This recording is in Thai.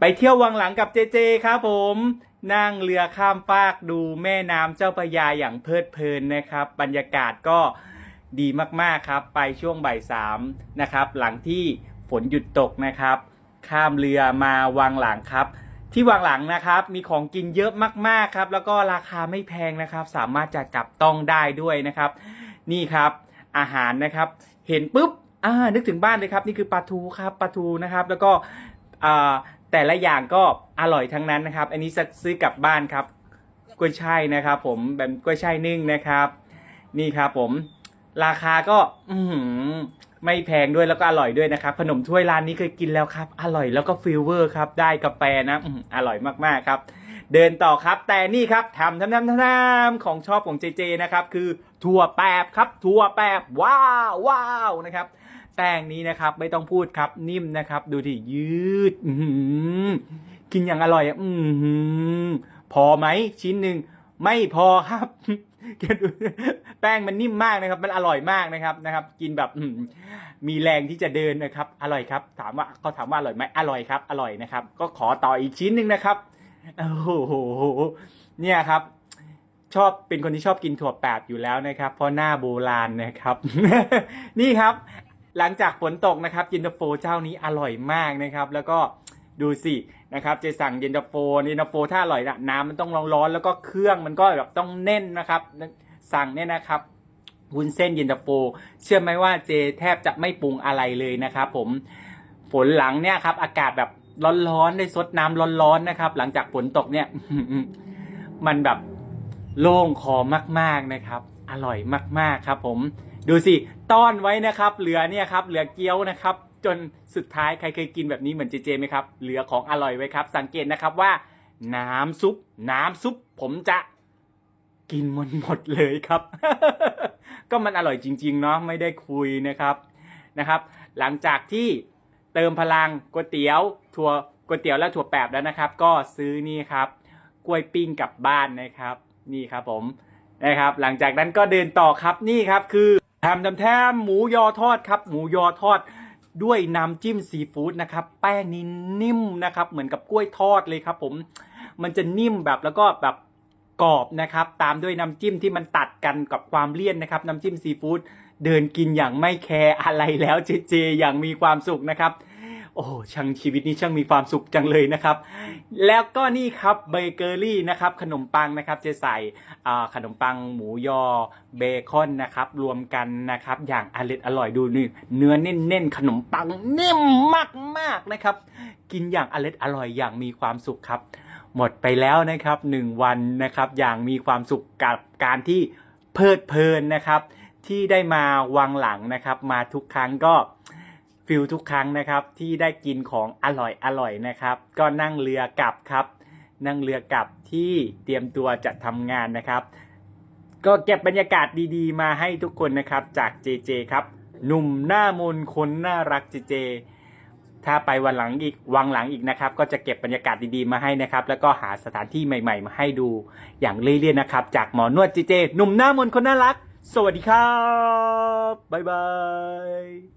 ไปเที่ยววังหลังกับเจเจครับผมนั่งเรือข้ามฟากดูแม่น้ำเจ้าพระยาอย่างเพลิดเพลินนะครับ บรรยากาศก็ดีมากๆครับ ไปช่วงบ่ายสามนะครับ หลังที่ฝนหยุดตกนะครับ ข้ามเรือมาวังหลังครับ ที่วังหลังนะครับ มีของกินเยอะมากๆครับ แล้วก็ราคาไม่แพงนะครับ สามารถจะจับต้องได้ด้วยนะครับ นี่ครับอาหารนะครับ เห็นปุ๊บอ่านึกถึงบ้านเลยครับ นี่คือปลาทูครับปลาทูนะครับ แล้วก็ แต่ละอย่างก็อร่อยทั้งนั้นนะครับ อันนี้ซื้อกลับบ้านครับกล้วยช่ายนะครับ ผมแบบกล้วยช่ายนึ่งนะครับ นี่ครับผม ราคาก็อืไม่แพงด้วยแล้วก็อร่อยด้วยนะครับ ขนมถ้วยร้านนี้เคยกินแล้วครับ อร่อยแล้วก็ฟิลเวอร์ครับ ได้กาแฟนะอื้อหืออร่อยมากๆครับ เดินต่อครับ แต่นี่ครับทำทำทำทำของชอบของเจเจนะครับ คือถั่วแปบครับ ถั่วแปบว้าวว้าวนะครับ แป้งนี้นะครับ ไม่ต้องพูดครับนิ่มนะครับ ดูที่ยืดกินอย่างอร่อยอะอือหือพอไหมชิ้นหนึ่งไม่พอครับแป้งมันนิ่มมากนะครับ มันอร่อยมากนะครับนะครับ กินแบบมีแรงที่จะเดินนะครับ อร่อยครับ ถามว่าเขาถามว่าอร่อยไหมอร่อยครับ อร่อยนะครับ ก็ขอต่ออีกชิ้นหนึ่งนะครับโอ้โหเนี่ยครับ ชอบเป็นคนที่ชอบกินถั่วแปบอยู่แล้วนะครับ เพราะหน้าโบราณนะครับ นี่ครับ หลังจากฝนตกนะครับเย็นตาโฟเจ้านี้อร่อยมากนะครับ แล้วก็ดูสินะครับจะสั่งเย็นตาโฟเย็นตาโฟถ้าอร่อยนะน้ำมันต้องร้อนๆแล้วก็เครื่องมันก็แบบต้องแน่นนะครับ สั่งเนี่ยนะครับวุ้นเส้นเย็นตาโฟเชื่อไหมว่าเจแทบจะไม่ปรุงอะไรเลยนะครับผมฝนหลังเนี่ยครับ อากาศแบบร้อนๆได้ซดน้ำร้อนๆนะครับ หลังจากฝนตกเนี่ย มันแบบโล่งคอมากๆนะครับ อร่อยมากๆครับผม ดูสิต้อนไว้นะครับ เหลือเนี่ยครับเหลือเกี๊ยวนะครับ จนสุดท้ายใครเคยกินแบบนี้เหมือนเจเจไหมครับ เหลือของอร่อยไว้ครับ สังเกตนะครับว่า น้ำซุป น้ำซุป ผมจะกินหมดหมดเลยครับ ก็มันอร่อยจริง ๆ เนาะไม่ได้คุยนะครับนะครับ หลังจากที่เติมพลังก๋วยเตี๋ยวถั่วก๋วยเตี๋ยวและถั่วแปบแล้วนะครับ ก็ซื้อนี่ครับกล้วยปิ้งกลับบ้านนะครับ นี่ครับผมนะครับ หลังจากนั้นก็เดินต่อครับนี่ครับคือ แถมทำแถมหมูยอทอดครับ หมูยอทอดด้วยน้ำจิ้มซีฟู้ดนะครับ แป้งนี่นิ่มนะครับ เหมือนกับกล้วยทอดเลยครับ ผมมันจะนิ่มแบบแล้วก็แบบกรอบนะครับ ตามด้วยน้ำจิ้มที่มันตัดกันกับความเลี่ยนนะครับ น้ำจิ้มซีฟู้ดเดินกินอย่างไม่แคร์อะไรแล้วเจเจอย่างมีความสุขนะครับ โอ้ช่างชีวิตนี้ช่างมีความสุขจังเลยนะครับ แล้วก็นี่ครับเบเกอรี่นะครับ ขนมปังนะครับจะใส่ขนมปังหมูยอเบคอนนะครับ รวมกันนะครับ อย่างอร่อยอร่อยดูนี่เนื้อเน้นๆขนมปังนิ่มมากๆนะครับ กินอย่างอร่อยอร่อยอย่างมีความสุขครับ หมดไปแล้วนะครับหนึ่งวันนะครับ อย่างมีความสุขกับการที่เพลิดเพลินนะครับ ที่ได้มาวังหลังนะครับ มาทุกครั้งก็ ฟิลทุกครั้งนะครับที่ได้กินของอร่อยอร่อยนะครับ ก็นั่งเรือกลับครับ นั่งเรือกลับที่เตรียมตัวจะทำงานนะครับ ก็เก็บบรรยากาศดีๆ มาให้ทุกคนนะครับจากเจเจครับหนุ่มหน้ามนคนน่ารักเจเจถ้าไปวันหลังอีกวังหลังอีกนะครับ ก็จะเก็บบรรยากาศดีๆมาให้นะครับ แล้วก็หาสถานที่ใหม่ ๆ มาให้ดูอย่างเรื่อยๆนะครับ จากหมอนวดเจเจหนุ่มหน้ามนคนน่ารัก สวัสดีครับบ๊ายบาย